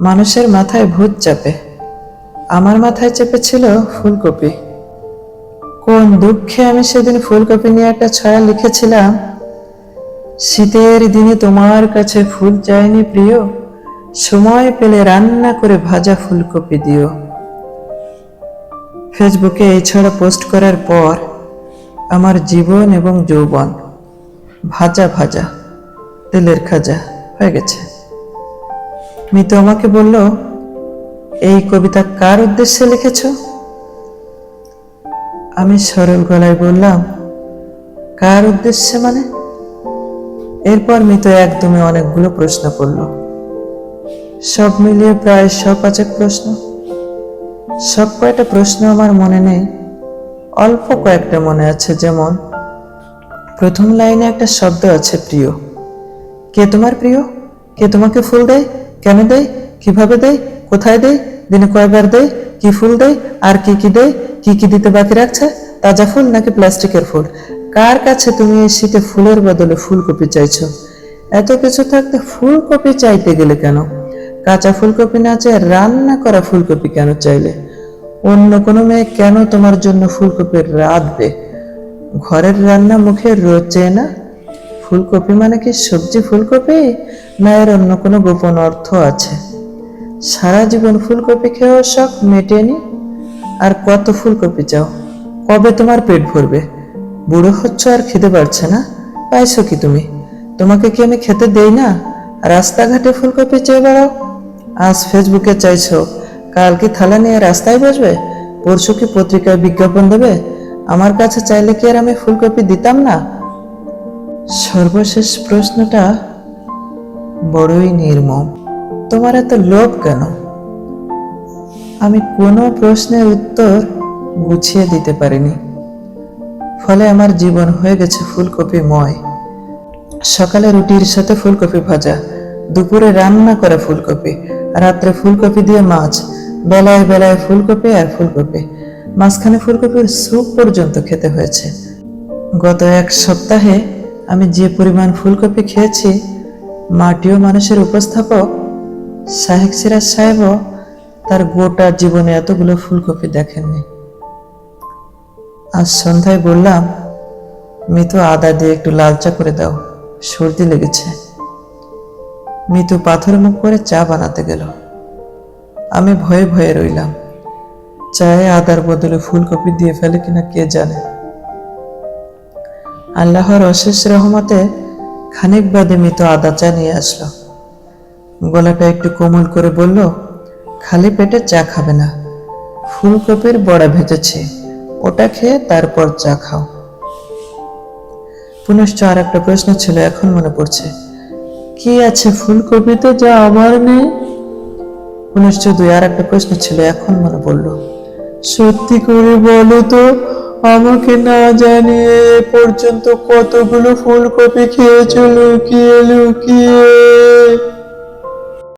মানুষের মাথায় ভূত চাপে। আমার মাথায় চেপেছিল ফুলকপি। কোন দুঃখে আমি সেদিন ফুলকপি নিয়ে একটা ছড়া লিখেছিলাম, শীতের দিনে তোমার কাছে ফুল চাইনি প্রিয়, সময় পেলে রান্না করে ভাজা ফুলকপি দিও। ফেসবুকে এই ছড়া পোস্ট করার পর আমার জীবন এবং যৌবন ভাজা ভাজা, তেলের খাজা হয়ে গেছে। মিতু আমাকে বলল, এই কবিতা কার উদ্দেশ্যে লিখেছ? আমি সরল গলায় বললাম, কার উদ্দেশ্যে মানে? এরপর মিতু একদমই অনেকগুলো প্রশ্ন করল। সব মিলিয়ে প্রায় শ পাঁচেক প্রশ্ন। সব কয়টা প্রশ্ন আমার মনে নেই। অল্প কয়েকটা মনে আছে, যেমন, প্রথম লাইনে একটা শব্দ আছে, প্রিয়। কে তোমার প্রিয়? কে তোমাকে ফুল দেয়? কেন দেয়? কীভাবে দেয়? কোথায় দেয়? দিনে কয়বার দেয়? কি ফুল দেয়? আর কি কি দেয়? কি কি দিতে বাকি রাখছে? তাজা ফুল নাকি প্লাস্টিকের ফুল? কার কাছে তুমি এই শীতে ফুলের বদলে ফুলকপি চাইছো? এত কিছু থাকতে ফুলকপি চাইতে গেলে কেন? কাঁচা ফুলকপি না চেয়ে রান্না করা ফুলকপি কেন চাইলে? অন্য কোনো মেয়ে কেন তোমার জন্য ফুলকপি রাঁধবে ঘরের রান্না মুখে রোচে না? ফুলকপি মানে কি সবজি ফুলকপি? না এর অন্য কোনো গোপন অর্থ আছে। সারা জীবন ফুলকপি খেয়েও শখ, মেটেনি। আর কত ফুলকপি চাও? কবে তোমার পেট ভরবে? বুড়ো হচ্ছ আর খেতে পারছে না। পাইছো কি তুমি? তোমাকে কি আমি খেতে দেই না? রাস্তাঘাটে ফুলকপি চেয়ে বেড়াও। আজ ফেসবুকে চাইছো, কাল কি থালা নিয়ে রাস্তায় বসবে? পরশু কি পত্রিকায় বিজ্ঞাপন দেবে? আমার কাছে চাইলে কি আর আমি ফুলকপি দিতাম না? সর্বশেষ প্রশ্নটা বড়ই নির্মম। তোমার এত লোভ কেন? আমি কোনো প্রশ্নের উত্তর গুছিয়ে দিতে পারিনি। ফলে আমার জীবন হয়ে গেছে ফুলকপিময় সকালে রুটির সাথে ফুলকপি ভাজা, দুপুরে রান্না করা ফুলকপি, রাত্রে ফুলকপি দিয়ে মাছ, বেলায় বেলায় ফুলকপি আর ফুলকপি। মাঝখানে ফুলকপির স্যুপ পর্যন্ত খেতে হয়েছে। গত এক সপ্তাহে আমি যে পরিমাণ ফুলকপি খেয়েছি মাটিও মানুষের উপস্থাপক। শাহেক সিরাজ সাহেবও তার গোটা জীবনে এতগুলো ফুলকপি দেখেননি। আজ সন্ধ্যায় বললাম, মিতু আদা দিয়ে একটু লাল চা করে দাও, সর্দি লেগেছে। মিতু পাথর মুখ করে চা বানাতে গেল। আমি ভয়ে ভয়ে রইলাম, চায়ে আদার বদলে ফুলকপি দিয়ে ফেলে কিনা কে জানে। আল্লাহর অশেষ রহমতে খানিক বাদে মিতু আদা চা নিয়ে আসলো। গলাটা একটু কোমল করে বলল, খালি পেটে চা খাবে না। ফুলকপির বড়া ভেজেছে। ওটা খেয়ে তারপর চা খাও। পুনশ্চ আর একটা প্রশ্ন ছিল, এখন মনে পড়ছে, কি আছে ফুলকপিতে যা আমার নেই? পুনশ্চ দুই আর একটা প্রশ্ন ছিল, এখন মনে পড়ল, সত্যি করে বলো তো আমাকে না জানিয়ে এ পর্যন্ত কতগুলো ফুলকপি খেয়েছো লুকিয়ে লুকিয়ে।